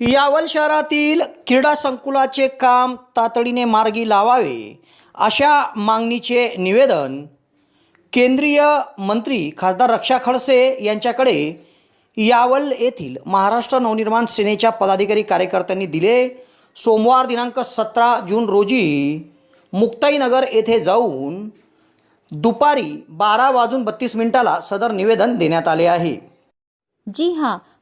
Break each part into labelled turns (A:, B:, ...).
A: यावल शहरातील क्रीडा संकुलाचे काम तातडीने मार्गी लावावे अशा मागणीचे निवेदन केंद्रीय मंत्री खासदार रक्षा खडसे यांच्याकडे यावल येथील महाराष्ट्र नवनिर्माण सेनेच्या पदाधिकारी कार्यकर्त्यांनी दिले. सोमवार दिनांक सतरा जून रोजी मुक्ताईनगर येथे जाऊन दुपारी बारा वाजून बत्तीस मिनिटाला सदर निवेदन देण्यात आले आहे.
B: जी हां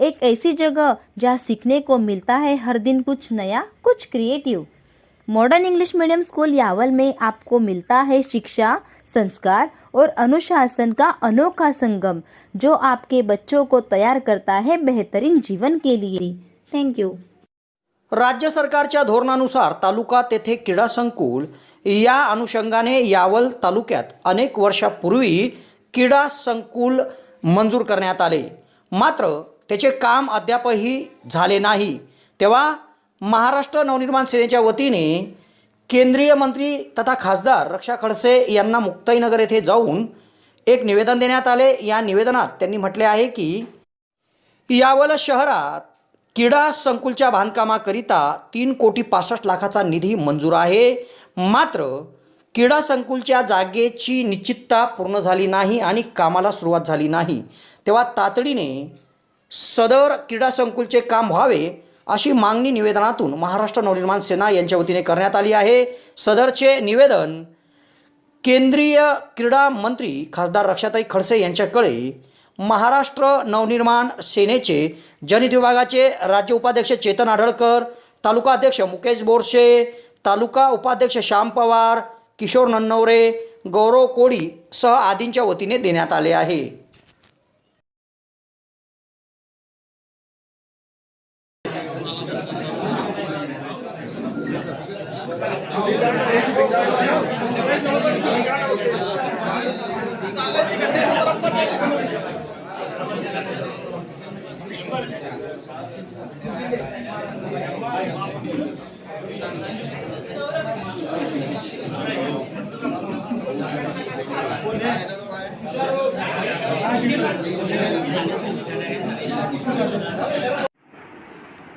B: एक ऐसी जगह जहाँ सीखने को मिलता है हर दिन कुछ नया कुछ creative modern English medium school Yawal में आपको मिलता है शिक्षा संस्कार और अनुशासन का अनोखा संगम जो आपके बच्चों को तैयार करता है बेहतरीन जीवन के लिए. थैंक यू
A: राज्य सरकारच्या धोरणानुसार तालुका तेथे क्रीडा संकुल या अनुषंगाने यावल तालुक्यात अनेक वर्षापूर्वी क्रीडा संकुल मंजूर करण्यात आले. मात्र त्याचे काम अद्यापही झाले नाही. तेव्हा महाराष्ट्र नवनिर्माण सेनेच्या वतीने केंद्रीय मंत्री तथा खासदार रक्षा खडसे यांना मुक्ताईनगर येथे जाऊन एक निवेदन देण्यात आले. या निवेदनात त्यांनी म्हटले आहे की यावल शहरात क्रीडा संकुलच्या बांधकामाकरिता तीन कोटी पासष्ट लाखाचा निधी मंजूर आहे. मात्र क्रीडा संकुलच्या जागेची निश्चितता पूर्ण झाली नाही आणि कामाला सुरुवात झाली नाही. तेव्हा तातडीने सदर क्रीडा संकुलचे काम व्हावे अशी मागणी निवेदनातून महाराष्ट्र नवनिर्माण सेना यांच्या वतीने करण्यात आली आहे. सदरचे निवेदन केंद्रीय क्रीडा मंत्री खासदार रक्षाताई खडसे यांच्याकडे महाराष्ट्र नवनिर्माण सेनेचे जनित विभागाचे राज्य उपाध्यक्ष चेतन आढळकर तालुका अध्यक्ष मुकेश बोरसे तालुका उपाध्यक्ष श्याम पवार किशोर नन्नवरे गौरव कोळी सह आदींच्या वतीने देण्यात आले आहे.